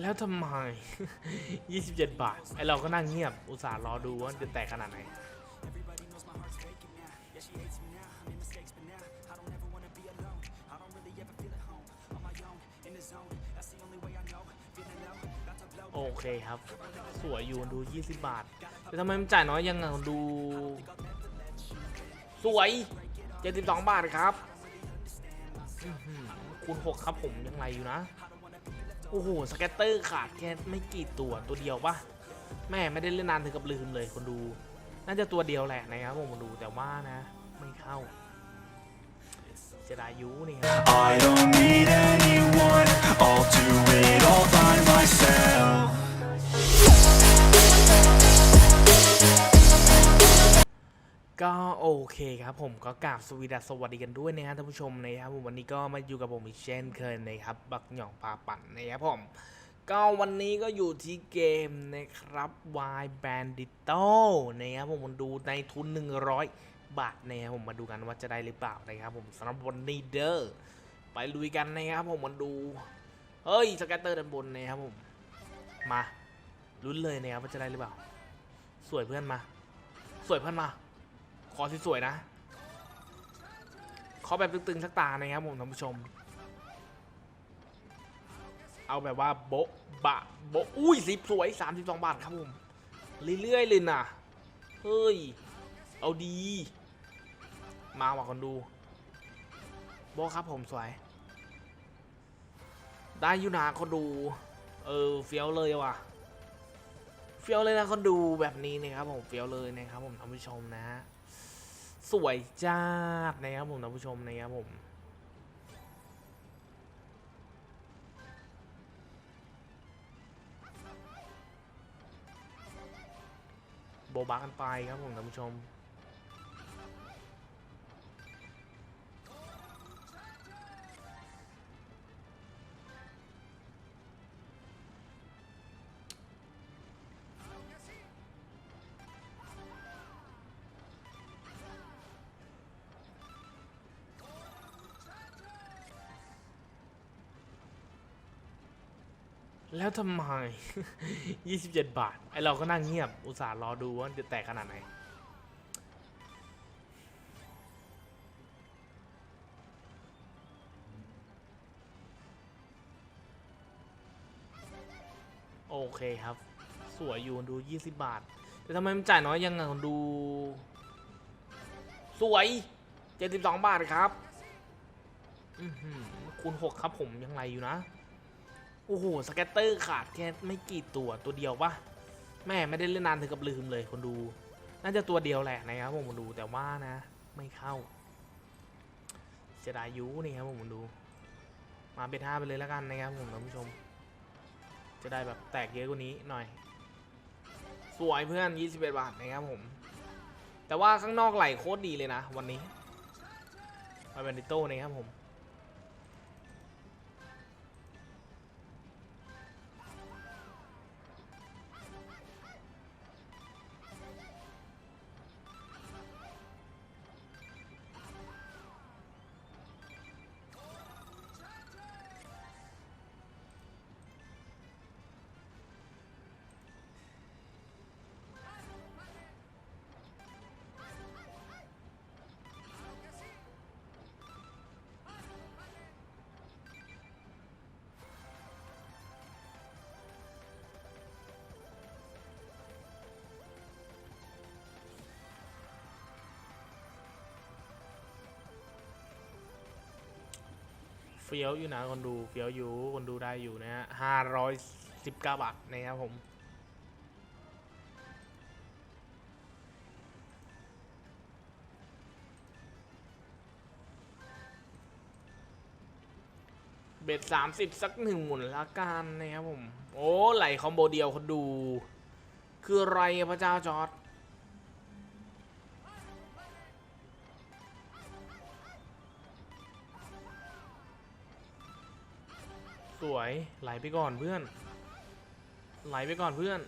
แล้วทำไม 27 บาท ไอเราก็นั่งเงียบ อุตส่าห์รอดูว่าจะแตกขนาดไหน โอเคครับ สวยอยู่ดู 20 บาท แต่ทำไมมันจ่ายน้อยยังอะดู สวย 72 บาทครับ คูณ 6 ครับผมยังไรอยู่นะ อ้โห สแกตเตอร์ขาดแค่ไม่กี่ตัวตัวเดียวปะแม่ไม่ได้เล่นนานถึงกับลืมเลยคนดู น่าจะตัวเดียวแหละนะครับผมคนดูแต่ว่านะ ไม่เข้าเจะได้ยูนี่ครับ I don't need anyone, I'll do it all by myself. ก็โอเคครับผมก็กราบสวีดัสสวัสดีกันด้วยนะครับท่านผู้ชมนะครับผมวันนี้ก็มาอยู่กับผมอีกเช่นเคยนะครับบักหย่องปาปั่นนะครับผมก็วันนี้ก็อยู่ที่เกมนะครับ Y Bandito นะครับผมมาดูในทุน 100 บาทนะครับผมมาดูกันว่าจะได้หรือเปล่านะครับผมสำหรับวันนี้เด้อไปลุยกันนะครับผมมาดูเฮ้ยสแกตเตอร์ด้านบนนะครับผมมาลุ้นเลยนะครับว่าจะได้หรือเปล่า สวยเพื่อนมา สวยเพื่อนมา ขอสวยๆนะ ขอแบบตึงๆสักตานะครับผมท่านผู้ชม เอาแบบว่าโบะบะโบะอุ้ยสิบสวย 32 บาทครับผม เรื่อยๆเลยนะเฮ้ย เอาดี มาว่ะคนดู โบะครับผมสวย ได้อยู่นะคนดู เออเฟี้ยวเลยว่ะเฟี้ยวเลยนะคนดูแบบนี้นะครับผมเฟี้ยวเลยนะครับผมท่านผู้ชมนะฮะ สวยจ้าดนะครับผมท่านผู้ชมนะครับผมโบบากันไปครับผมท่านผู้ชม แล้วทำไม 27 บาท ไอเราก็นั่งเงียบ อุตส่าห์รอดูว่าจะแตกขนาดไหน โอเคครับ สวยอยู่ดู 20 บาท แต่ทำไมมันจ่ายน้อยยังอะดู สวย 72 บาทครับ คูณ 6 ครับผมยังไรอยู่นะ โอ้โหสแกตเตอร์ขาดแค่ไม่กี่ตัวตัวเดียวปะแม่ไม่ได้เล่นนานถึงกับลืมเลยคนดู น่าจะตัวเดียวแหละนะครับผมมดูแต่ว่านะ ไม่เข้าเสียดายูนี่ครับผมมาดู มาเบท่าไปเลยแล้วกันนะครับผมท่านผู้ชม จะได้แบบแตกเยอะกว่านี้หน่อย สวยเพื่อน 21 บาทนะครับผม แต่ว่าข้างนอกไหลโคตรดีเลยนะ วันนี้มาเบนดิโต้นะครับผม ฟี้ยวอยู่นะคนดูเฟี้ยวอยู่คนดูได้อยู่นะฮะห้าร้อยสิบเก้าบาทนะครับผมเบ็ดสามสิบสักหนึ่งหมุนละกันนะครับผม โอ้ ไหลคอมโบเดียวคนดู คืออะไรพระเจ้าจอร์ด สวยไหลไปก่อนเพื่อน ไหลไปก่อนเพื่อน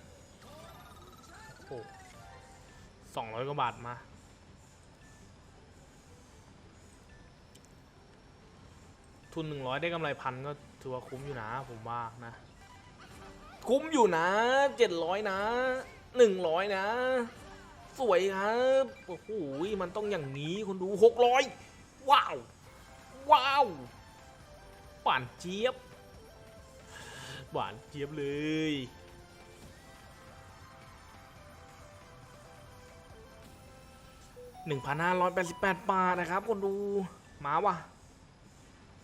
โอ้สองร้อยกว่าบาทมา ทุนหนึ่งร้อยได้กำไรพันก็ถือว่าคุ้มอยู่นะผมว่านะ คุ้มอยู่นะเจ็ดร้อยนะหนึ่งร้อยนะ สวยครับโอ้โหมันต้องอย่างนี้คุณดูหกร้อยว้าว ว้าวหวานเจี๊ยบ หวานเจี๊ยบเลยหนึ่งพันห้าร้อยแปดสิบแปดบาทนะครับคนดูมาวะ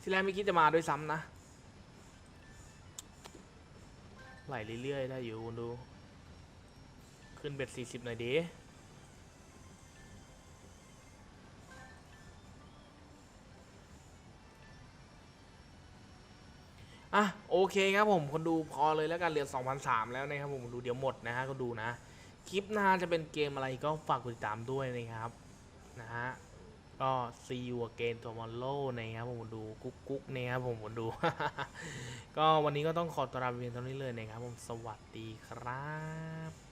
ที่แรกไม่คิดจะมาด้วยซ้ำนะ ไหลเรื่อยๆได้อยู่คุณดู ขึ้นเบ็ดสี่สิบหน่อยดี อะโอเคครับผมคนดูพอเลยแล้วกันเหลือ2,003แล้วนะครับผมดูเดี๋ยวหมดนะฮะก็ดูนะ คลิปหน้าจะเป็นเกมอะไรก็ฝากกดติดตามด้วยนะครับนะฮะก็ see you again tomorrow นะครับผมดูกุ๊กกุ๊กนะครับผมดู ก็วันนี้ก็ต้องขอตัวลาไปเพียงเท่านี้เลยนะครับผมสวัสดีครับ